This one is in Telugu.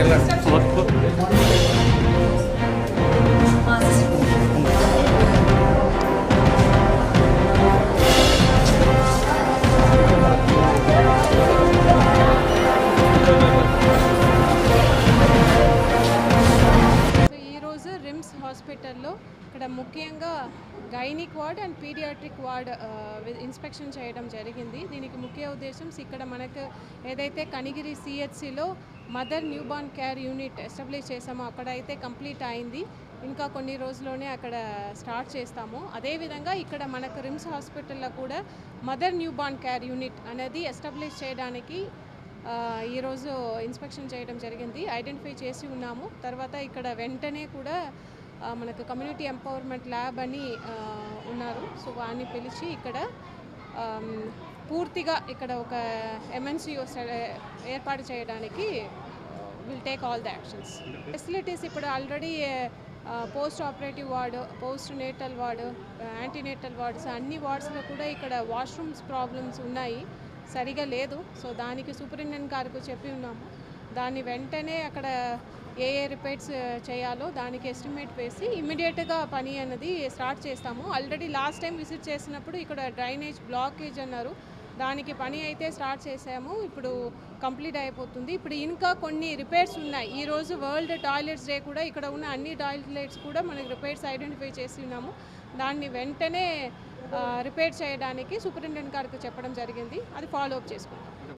సో ఈరోజు రిమ్స్ హాస్పిటల్లో ఇక్కడ ముఖ్యంగా gynaec ward and pediatric ward inspection చేయడం జరిగింది. దీనికి ముఖ్య ఉద్దేశం ఇక్కడ మనకు ఏదైతే Kanigiri సిహెచ్సిలో mother newborn care unit establish చేసామో అక్కడ అయితే కంప్లీట్ అయింది. ఇంకా కొన్ని రోజుల్లోనే అక్కడ స్టార్ట్ చేస్తాము. అదేవిధంగా ఇక్కడ మనకు రిమ్స్ హాస్పిటల్లో కూడా మదర్ న్యూబార్న్ కేర్ యూనిట్ అనేది ఎస్టాబ్లిష్ చేయడానికి ఈరోజు ఇన్స్పెక్షన్ చేయడం జరిగింది. ఐడెంటిఫై చేసి ఉన్నాము. తర్వాత ఇక్కడ వెంటనే కూడా మనకు కమ్యూనిటీ ఎంపవర్మెంట్ ల్యాబ్ అని ఉన్నారు. సో వారిని పిలిచి ఇక్కడ పూర్తిగా ఇక్కడ ఒక ఎంఎన్సీ ఏర్పాటు చేయడానికి will take all the actions facilities ఇప్పుడు already postoperative ward postnatal ward antenatal wards అన్ని వార్డ్స్లో కూడా ఇక్కడ వాష్రూమ్స్ ప్రాబ్లమ్స్ ఉన్నాయి. సరిగా లేదు. సో దానికి సూపరింటెండెంట్ గారికి చెప్పి ఉన్నాము. దాన్ని వెంటనే అక్కడ ఏ ఏ రిపేర్స్ చేయాలో దానికి ఎస్టిమేట్ వేసి ఇమ్మీడియట్గా పని అన్నది స్టార్ట్ చేస్తాము. ఆల్రెడీ లాస్ట్ టైం విజిట్ చేసినప్పుడు ఇక్కడ డ్రైనేజ్ బ్లాకేజ్ అన్నారు. దానికి పని అయితే స్టార్ట్ చేసాము. ఇప్పుడు కంప్లీట్ అయిపోతుంది. ఇప్పుడు ఇంకా కొన్ని రిపేర్స్ ఉన్నాయి. ఈరోజు వరల్డ్ టాయిలెట్స్ డే కూడా ఇక్కడ ఉన్న అన్ని టాయిలెట్స్ కూడా మనకి రిపేర్స్ ఐడెంటిఫై చేసి ఉన్నాము. దాన్ని వెంటనే రిపేర్ చేయడానికి సూపరింటెండెంట్ గారికి చెప్పడం జరిగింది. అది ఫాలో అప్ చేసుకుంటాం